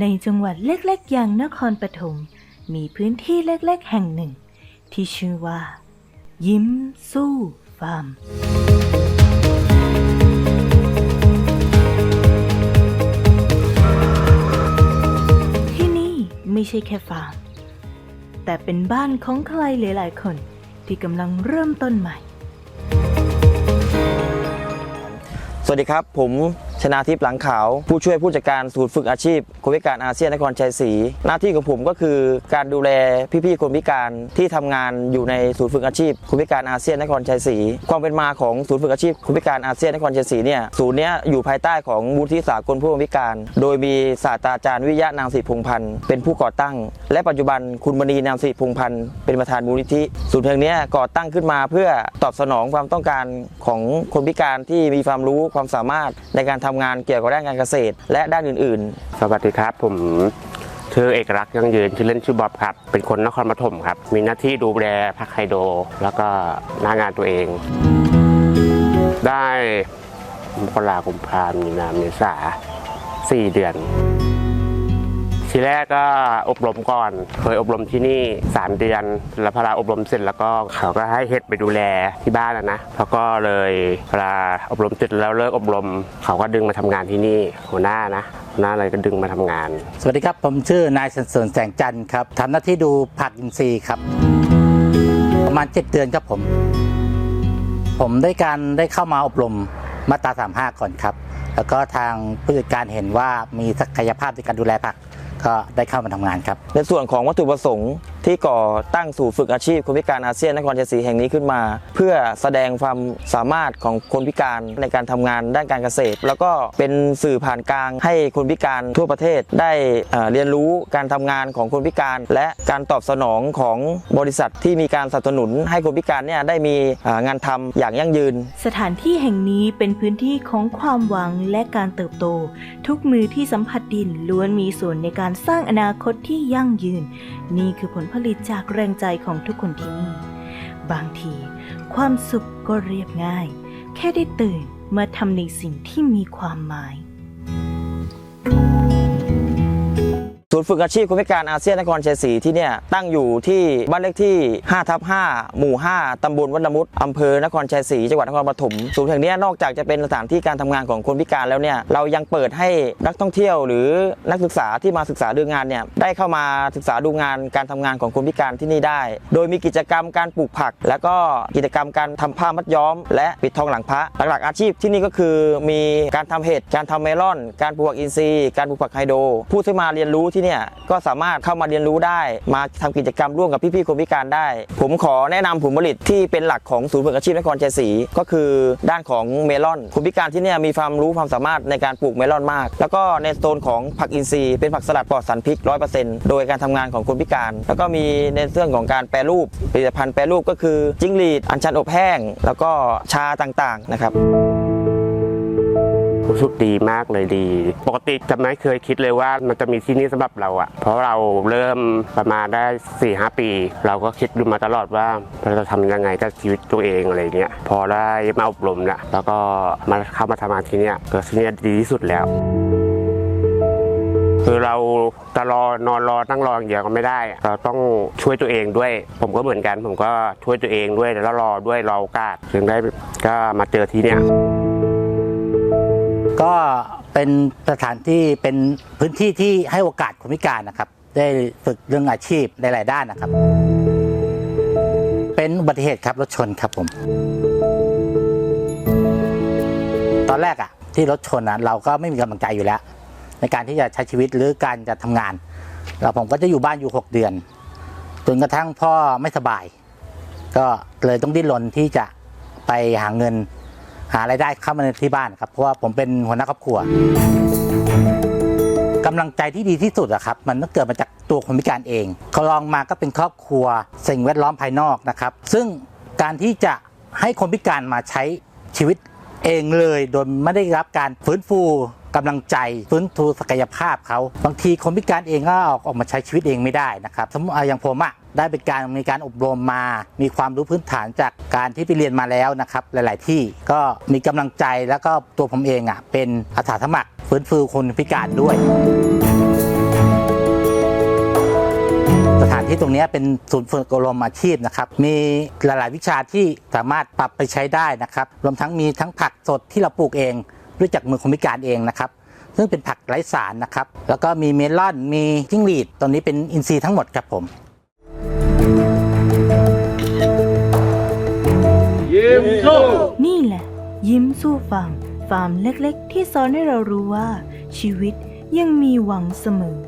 ในจังหวัดเล็กๆ อย่างนครปฐมมีพื้นที่เล็กๆ แห่งหนึ่ง ที่ชื่อว่า ยิ้มสู้ฟาร์ม ที่นี่ไม่ใช่แค่ฟาร์ม แต่เป็นบ้านของใครหลายๆ คนที่กำลังเริ่มต้นใหม่ สวัสดีครับผม ชนาทิพย์หลังขาว ผู้ช่วยผู้จัดการศูนย์ฝึกอาชีพคนพิการอาเซียนนครชัยศรีหน้าที่ของผมก็คือการดูแลพี่ๆคนพิการที่ทำงานอยู่ในศูนย์ฝึกอาชีพคนพิการอาเซียนนครชัยศรีความเป็นมาของศูนย์ฝึกอาชีพคนพิการอาเซียนนครชัยศรีเนี่ยศูนย์เนี้ยอยู่ภายใต้ของมูลที่สากลผู้พิการ โดยมีศาสตราจารย์วิยะนางศรีพงพันธ์เป็นผู้ก่อตั้ง และปัจจุบันคุณมณีนางศรีพงพันธ์เป็นประธานมูลนิธิศูนย์แห่งนี้ก่อตั้งขึ้นมาเพื่อตอบสนองความต้องการของคนพิการที่มีความรู้ความสามารถในการทำงานเกี่ยวกับด้านการเกษตร และด้านอื่น ๆ สวัสดีครับ ผมชื่อเอกลักษณ์ยังยืนชื่อเล่นชื่อบ๊อบครับ เป็นคนนครปฐมครับ มีหน้าที่ดูแลพักไฮโดรแล้วก็หน้างานตัวเอง ได้มกราคมพามีนาเมษาสี่เดือน ทีแรกก็อบรมก่อน เคยอบรมที่นี่ 3 เดือน แล้วพอเราอบรมเสร็จแล้วก็เขาก็ให้เฮ็ดไปดูแลที่บ้านนะนะแล้วก็เลยเวลาอบรมเสร็จแล้วเลิกอบรม เขาก็ดึงมาทำงานที่นี่หัวหน้านะหัวหน้าเลยก็ดึงมาทำงาน สวัสดีครับ ผมชื่อนายสันเสริญแสงจันทร์ครับทำหน้าที่ดูผักอินทรีย์ครับ ประมาณ 7 เดือนครับผม ผมได้การได้เข้ามาอบรมมาตรา35 ก่อนครับ แล้วก็ทางผู้จัดการเห็นว่ามีศักยภาพในการดูแลผัก ก็ได้เข้ามาทำงานครับในส่วนของวัตถุประสงค์ที่ก่อตั้งศูนย์ฝึกอาชีพคนพิการอาเซียนนครชัยศรีแห่งนี้ขึ้นมา เพื่อแสดงความสามารถของคนพิการในการทำงานด้านการเกษตร แล้วก็เป็นสื่อผ่านกลางให้คนพิการทั่วประเทศได้เเรียนรู้การทำงานของคนพิการ และการตอบสนองของบริษัทที่มีการสนับสนุน ให้คนพิการเนี่ยได้มีงานทำอย่างยั่งยืน สถานที่แห่งนี้เป็นพื้นที่ของความหวังและการเติบโต ทุกมือที่สัมผัสดินล้วนมีส่วนในการสร้างอนาคตที่ยั่งยืน นี่คือผลผลิตจากแรงใจของทุกคนที่นี่ บางทีความสุขก็เรียบง่าย แค่ได้ตื่นมาทำในสิ่งที่มีความหมาย ศูนย์ฝึกอาชีพคนพิการอาเซียนนครชัยศรีที่เนี่ยตั้งอยู่ที่บ้านเลขที่5ทับ5หมู่ 5 ตำบลวัดละมุดอำเภอนครชัยศรีจังหวัดนครปฐมศูนย์แห่งนี้นอกจากจะเป็นสถานที่การทำงานของคนพิการแล้วเนี่ยเรายังเปิดให้นักท่องเที่ยวหรือนักศึกษาที่มาศึกษาดูงานเนี่ยได้เข้ามาศึกษาดูงานการทำงานของคนพิการที่นี่ได้ โดยมีกิจกรรมการปลูกผัก แล้วก็กิจกรรมการทำผ้ามัดย้อม และปิดทองหลังพระหลักๆอาชีพที่นี่ก็คือมีการทำเห็ดการทำเมลอน การปลูกผักอินทรีย์ การปลูกผักไฮโดผู้ที่มาเรียนรู้ที่เนี่ยก็สามารถเข้ามาเรียนรู้ได้มาทำกิจกรรมร่วมกับพี่ๆคนพิการได้ ผมขอแนะนำผลผลิตที่เป็นหลักของศูนย์ฝึกอาชีพนครชัยศรีก็คือด้านของเมลอน คนพิการที่เนี่ยมีความรู้ความสามารถในการปลูกเมลอนมาก แล้วก็ในโซนของผักอินทรีย์เป็นผักสลัดปลอดสารพิษร้อยเปอร์เซ็นต์โดยการทำงานของคนพิการ แล้วก็มีในเรื่องของการแปรรูปผลิตภัณฑ์แปรรูปก็คือจิ้งหรีดอัญชันอบแห้ง แล้วก็ชาต่างๆนะครับ รู้สึกดีมากเลยดี ปกติจะไม่เคยคิดเลยว่ามันจะมีที่นี่สำหรับเราอะเพราะเราเริ่มประมาณได้4ี่หปี เราก็คิดดูมาตลอดว่าเราจะทำยังไงกับชีวิตตัวเองอะไรเงี้ยพอได้มาอบรมแล้วแล้วก็มาเข้ามาทำงานที่นี่ก็ที่นี่ดีที่สุดแล้วคือเราจะรอนอนรอนั่งรออย่างเดียวก็ไม่ได้ เราต้องช่วยตัวเองด้วย ผมก็เหมือนกัน ผมก็ช่วยตัวเองด้วยแล้วรอด้วยรอโอกาสถึงได้ก็มาเจอที่เนี่ย ก็เป็นสถานที่เป็นพื้นที่ที่ให้โอกาสคนพิการนะครับ ได้ฝึกเรื่องอาชีพในหลายด้านนะครับ เป็นอุบัติเหตุครับรถชนครับผม ตอนแรกอะที่รถชนอะเราก็ไม่มีกำลังใจอยู่แล้ว ในการที่จะใช้ชีวิตหรือการจะทำงานแล้วผมก็จะอยู่บ้านอยู่ 6 เดือนจนกระทั่งพ่อไม่สบาย ก็เลยต้องดิ้นรนที่จะไปหาเงิน หารายได้เข้ามาในที่บ้านครับเพราะว่าผมเป็นหัวหน้าครอบครัวกำลังใจที่ดีที่สุดอะครับ มันต้องเกิดมาจากตัวคนพิการเองเขาลองมาก็เป็นครอบครัว สิ่งแวดล้อมภายนอกนะครับ ซึ่งการที่จะให้คนพิการมาใช้ชีวิตเองเลย โดยไม่ได้รับการฟื้นฟู กำลังใจฟื้นฟูศักยภาพเขาบางทีคนพิการเองก็ออกออกมาใช้ชีวิตเองไม่ได้นะครับสมมติอย่างผมอะได้เป็นการมีการอบรมมา มีความรู้พื้นฐานจากการที่ไปเรียนมาแล้วนะครับ หลาย ๆ ที่ก็มีกำลังใจแล้วก็ตัวผมเองอะเป็นอาสาสมัครฟื้นฟูคนพิการด้วยสถานที่ตรงนี้เป็นศูนย์ฝึกอบรมอาชีพนะครับ มีหลาย ๆ วิชาที่สามารถปรับไปใช้ได้นะครับ รวมทั้งมีทั้งผักสดที่เราปลูกเอง ด้วยจากมือคนพิการเองนะครับ ซึ่งเป็นผักไร้สารนะครับ แล้วก็มีเมลอนมีจิ้งหรีดตอนนี้เป็นอินทรีย์ทั้งหมดครับผมนี่แหละ ยิ้มสู้ฟาร์มฟาร์มเล็กๆ ที่สอนให้เรารู้ว่าชีวิตยังมีหวังเสมอ